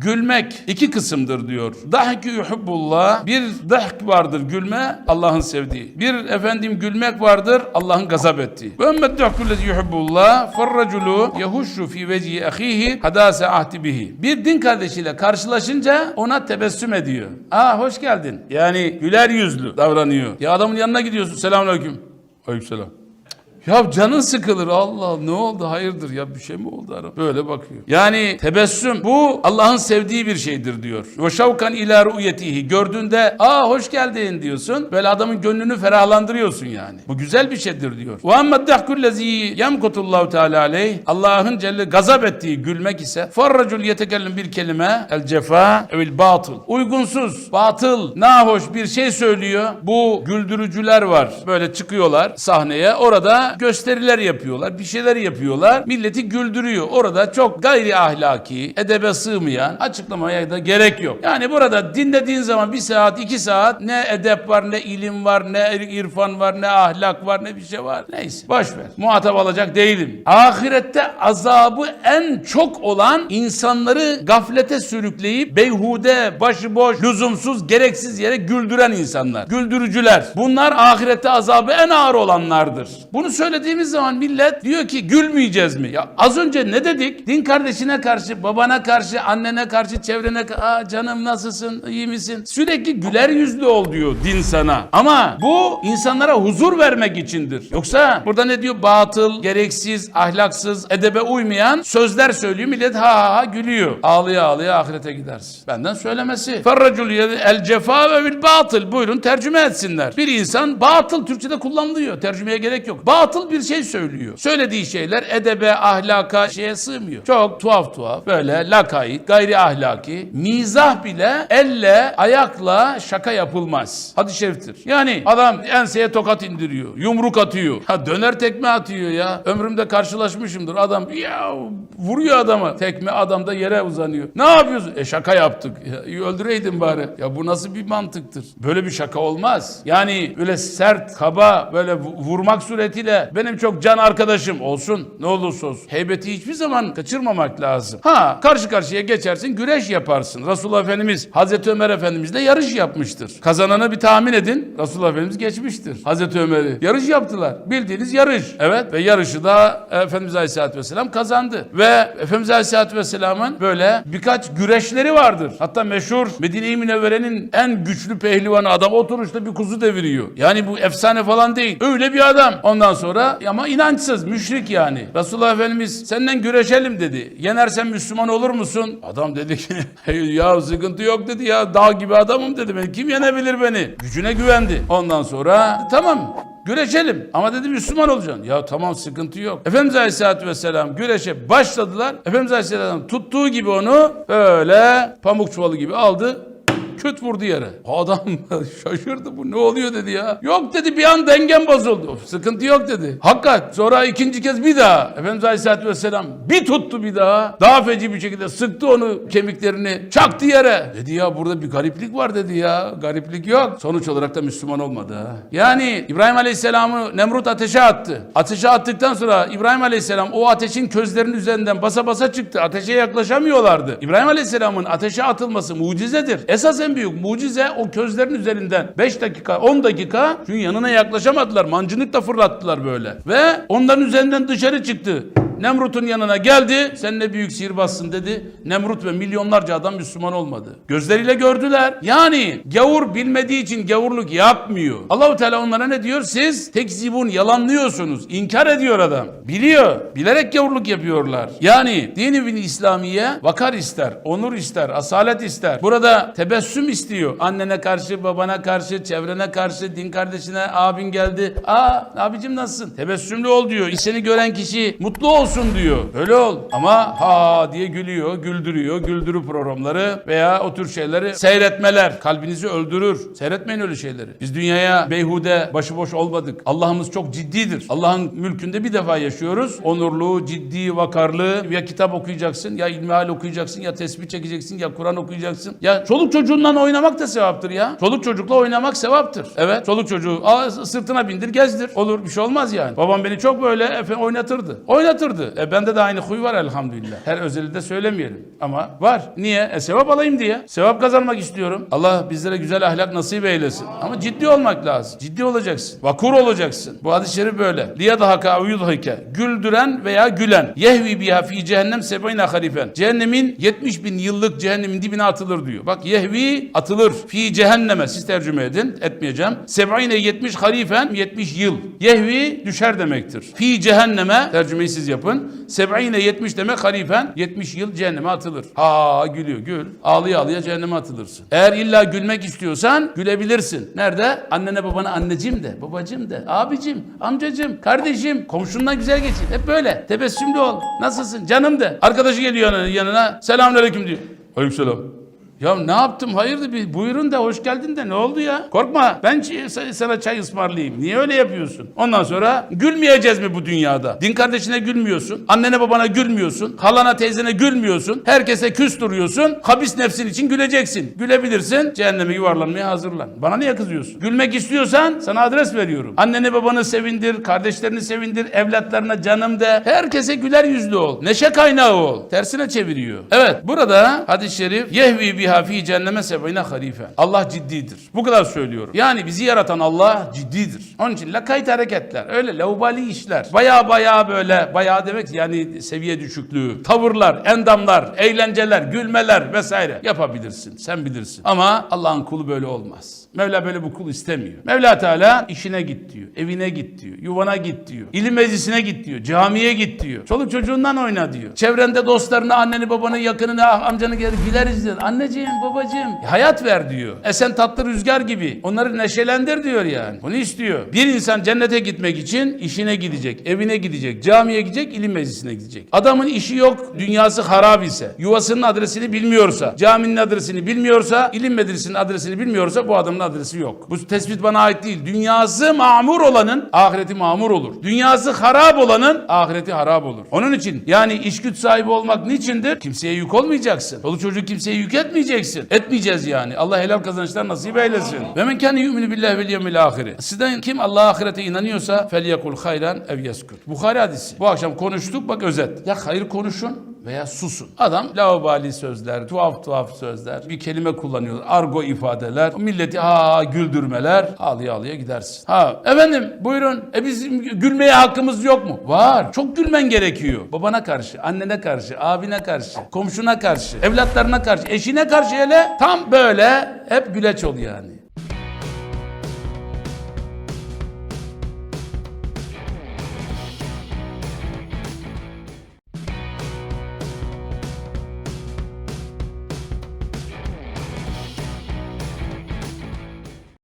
Gülmek iki kısımdır diyor. Dahkü yuhibbullah. Bir dahk vardır gülme Allah'ın sevdiği. Bir efendim gülmek vardır Allah'ın gazap ettiği. Ve emmet dahküllezi yuhibbullah. Ferraculu yehuşşu fi vecihi ahihi hadase ahdi bihi. Bir din kardeşiyle karşılaşınca ona tebessüm ediyor. Aa hoş geldin. Yani güler yüzlü davranıyor. Ya adamın yanına gidiyorsun. Selamünaleyküm. Aleykümselam. Ya canın sıkılır Allah ne oldu hayırdır ya bir şey mi oldu ara böyle bakıyor. Yani tebessüm bu Allah'ın sevdiği bir şeydir diyor. Ve şavkan ila ru'yetihi gördüğünde aa hoş geldin diyorsun. Böyle adamın gönlünü ferahlandırıyorsun yani. Bu güzel bir şeydir diyor. Ve amma dahkullezi yemkutullahu teala aleyh Allah'ın celle gazap ettiği gülmek ise farracul yetekellim bir kelime el cefa evil batıl. Uygunsuz, batıl, nahoş bir şey söylüyor. Bu güldürücüler var. Böyle çıkıyorlar sahneye. Orada gösteriler yapıyorlar. Bir şeyler yapıyorlar. Milleti güldürüyor. Orada çok gayri ahlaki, edebe sığmayan açıklamaya da gerek yok. Yani burada dinlediğin zaman bir saat, iki saat ne edep var, ne ilim var, ne irfan var, ne ahlak var, ne bir şey var. Neyse boş ver. Muhatap alacak değilim. Ahirette azabı en çok olan insanları gaflete sürükleyip beyhude, başıboş, lüzumsuz, gereksiz yere güldüren insanlar. Güldürücüler. Bunlar ahirette azabı en ağır olanlardır. Bunu söylediğimiz zaman millet diyor ki gülmeyeceğiz mi? Ya az önce ne dedik? Din kardeşine karşı, babana karşı, annene karşı, çevrene karşı, Aa, canım nasılsın, iyi misin? Sürekli güler yüzlü ol diyor din sana. Ama bu insanlara huzur vermek içindir. Yoksa burada ne diyor? Batıl, gereksiz, ahlaksız, edebe uymayan sözler söylüyor. Millet ha ha ha gülüyor. Ağlaya ağlaya ahirete gidersin. Benden söylemesi. Ferracul el cefa ve bil batıl. Buyurun tercüme etsinler. Bir insan batıl Türkçe'de kullanılıyor. Tercümeye gerek yok. Batıl bir şey söylüyor. Söylediği şeyler edebe, ahlaka, şeye sığmıyor. Çok tuhaf tuhaf. Böyle lakayt, gayri ahlaki. Mizah bile elle, ayakla şaka yapılmaz. Hadis-i şeriftir. Yani adam enseye tokat indiriyor. Yumruk atıyor. Ha döner tekme atıyor ya. Ömrümde karşılaşmışımdır. Adam ya vuruyor adama. Tekme adam da yere uzanıyor. Ne yapıyorsun? E şaka yaptık. Ya, öldüreydin bari. Ya bu nasıl bir mantıktır? Böyle bir şaka olmaz. Yani böyle sert, kaba, böyle vu- vurmak suretiyle benim çok can arkadaşım olsun. Ne olursa olsun. Heybeti hiçbir zaman kaçırmamak lazım. Ha karşı karşıya geçersin, güreş yaparsın. Resulullah Efendimiz Hazreti Ömer Efendimizle yarış yapmıştır. Kazananı bir tahmin edin. Resulullah Efendimiz geçmiştir. Hazreti Ömer'i. Yarış yaptılar. Bildiğiniz yarış. Evet ve yarışı da Efendimiz Aleyhisselatü Vesselam kazandı. Ve Efendimiz Aleyhisselatü Vesselam'ın böyle birkaç güreşleri vardır. Hatta meşhur Medine-i Münevvere'nin en güçlü pehlivanı adam oturuşta bir kuzu deviriyor. Yani bu efsane falan değil. Öyle bir adam. Ondan sonra ama inançsız, müşrik yani. Resulullah Efendimiz senden güreşelim dedi. Yenersen Müslüman olur musun? Adam dedi ki ya sıkıntı yok dedi ya dağ gibi adamım dedi. Ben, kim yenebilir beni? Gücüne güvendi. Ondan sonra tamam Güreşelim ama dedi Müslüman olacaksın. Ya tamam sıkıntı yok. Efendimiz Aleyhisselatü Vesselam güreşe başladılar. Efendimiz Aleyhisselam tuttuğu gibi onu böyle pamuk çuvalı gibi aldı küt vurdu yere. Adam şaşırdı bu ne oluyor dedi ya. Yok dedi bir an dengem bozuldu. Sıkıntı yok dedi. Hakikat sonra ikinci kez bir daha Efendimiz Aleyhisselatü Vesselam bir tuttu bir daha. Daha feci bir şekilde sıktı onu kemiklerini çaktı yere. Dedi ya burada bir gariplik var dedi ya. Gariplik yok. Sonuç olarak da Müslüman olmadı. Yani İbrahim Aleyhisselam'ı Nemrut ateşe attı. Ateşe attıktan sonra İbrahim Aleyhisselam o ateşin közlerinin üzerinden basa basa çıktı. Ateşe yaklaşamıyorlardı. İbrahim Aleyhisselam'ın ateşe atılması mucizedir. Esas en büyük mucize o közlerin üzerinden 5 dakika 10 dakika çünkü yanına yaklaşamadılar. Mancınıkla fırlattılar böyle. Ve onların üzerinden dışarı çıktı. Nemrut'un yanına geldi. Sen ne büyük sihirbazsın dedi. Nemrut ve milyonlarca adam Müslüman olmadı. Gözleriyle gördüler. Yani gavur bilmediği için gavurluk yapmıyor. Allahu Teala onlara ne diyor? Siz tekzibun yalanlıyorsunuz. İnkar ediyor adam. Biliyor. Bilerek gavurluk yapıyorlar. Yani dini bin İslamiye vakar ister, onur ister, asalet ister. Burada tebessüm istiyor. Annene karşı, babana karşı, çevrene karşı, din kardeşine abin geldi. Aa abicim nasılsın? Tebessümlü ol diyor. Seni gören kişi mutlu olsun diyor. Öyle ol. Ama ha diye gülüyor, güldürüyor, güldürü programları veya o tür şeyleri seyretmeler kalbinizi öldürür. Seyretmeyin öyle şeyleri. Biz dünyaya beyhude, başıboş olmadık. Allah'ımız çok ciddidir. Allah'ın mülkünde bir defa yaşıyoruz. Onurlu, ciddi, vakarlı. Ya kitap okuyacaksın, ya ilmihal okuyacaksın, ya tesbih çekeceksin, ya Kur'an okuyacaksın. Ya çoluk çocuğunla oynamak da sevaptır ya. Çoluk çocukla oynamak sevaptır. Evet, çoluk çocuğu sırtına bindir, gezdir. Olur, bir şey olmaz yani. Babam beni çok böyle efendim, oynatırdı. Oynatırdı. Sıfırdı. E bende de aynı huy var elhamdülillah. Her özeli de söylemeyelim. Ama var. Niye? E sevap alayım diye. Sevap kazanmak istiyorum. Allah bizlere güzel ahlak nasip eylesin. Ama ciddi olmak lazım. Ciddi olacaksın. Vakur olacaksın. Bu hadis-i şerif böyle. Liyadhaka ev yudhike. Güldüren veya gülen. Yehvi biha fi cehennem sebeyne harifen. Cehennemin 70 bin yıllık cehennemin dibine atılır diyor. Bak yehvi atılır. Fi cehenneme. Siz tercüme edin. Etmeyeceğim. Sebeyne 70 harifen 70 yıl. Yehvi düşer demektir. Fi cehenneme tercümeyi siz yapın. Seb'ine 70 demek harifen 70 yıl cehenneme atılır. Ha gülüyor gül. Ağlıya ağlıya cehenneme atılırsın. Eğer illa gülmek istiyorsan gülebilirsin. Nerede? Annene babana anneciğim de, babacığım de, abicim, amcacığım, kardeşim, komşundan güzel geçin. Hep böyle. Tebessümlü ol. Nasılsın? Canım de. Arkadaşı geliyor yanına. Selamünaleyküm diyor. Aleykümselam. Ya ne yaptım? Hayırdır bir buyurun da hoş geldin de ne oldu ya? Korkma ben sana çay ısmarlayayım. Niye öyle yapıyorsun? Ondan sonra gülmeyeceğiz mi bu dünyada? Din kardeşine gülmüyorsun. Annene babana gülmüyorsun. Halana teyzene gülmüyorsun. Herkese küs duruyorsun. Habis nefsin için güleceksin. Gülebilirsin. Cehenneme yuvarlanmaya hazırlan. Bana niye kızıyorsun? Gülmek istiyorsan sana adres veriyorum. Anneni babanı sevindir. Kardeşlerini sevindir. Evlatlarına canım de. Herkese güler yüzlü ol. Neşe kaynağı ol. Tersine çeviriyor. Evet burada hadis-i şerif yehvi biha fi cehenneme sebine harife. Allah ciddidir. Bu kadar söylüyorum. Yani bizi yaratan Allah ciddidir. Onun için lakayt hareketler, öyle laubali işler. Baya baya böyle, baya demek yani seviye düşüklüğü, tavırlar, endamlar, eğlenceler, gülmeler vesaire yapabilirsin. Sen bilirsin. Ama Allah'ın kulu böyle olmaz. Mevla böyle bu kul istemiyor. Mevla Teala işine git diyor, evine git diyor, yuvana git diyor, ilim meclisine git diyor, camiye git diyor, çoluk çocuğundan oyna diyor. Çevrende dostlarına, anneni, babanı, yakınını, ah, amcanı gelir güleriz diyor. Anneciğim, babacığım hayat ver diyor. Esen tatlı rüzgar gibi. Onları neşelendir diyor yani. Bunu istiyor. Bir insan cennete gitmek için işine gidecek, evine gidecek, camiye gidecek, ilim meclisine gidecek. Adamın işi yok, dünyası harap ise, yuvasının adresini bilmiyorsa, caminin adresini bilmiyorsa, ilim meclisinin adresini bilmiyorsa bu adamın adresi yok. Bu tespit bana ait değil. Dünyası mamur olanın ahireti mamur olur. Dünyası harap olanın ahireti harap olur. Onun için yani iş güç sahibi olmak niçindir? Kimseye yük olmayacaksın. Çoluk çocuk kimseye yük etmeyeceksin. Etmeyeceğiz yani. Allah helal kazançlar nasip eylesin. Ve men kâne yu'minu billahi vel yevmil ahire. Sizden kim Allah'a ahirete inanıyorsa felyekul hayran ev yeskut. Bukhari hadisi. Bu akşam konuştuk bak özet. Ya hayır konuşun veya susun. Adam laubali sözler, tuhaf tuhaf sözler, bir kelime kullanıyor, argo ifadeler, milleti ha güldürmeler, ağlıya ağlıya gidersin. Ha efendim buyurun, e bizim gülmeye hakkımız yok mu? Var. Çok gülmen gerekiyor. Babana karşı, annene karşı, abine karşı, komşuna karşı, evlatlarına karşı, eşine karşı hele tam böyle hep güleç ol yani.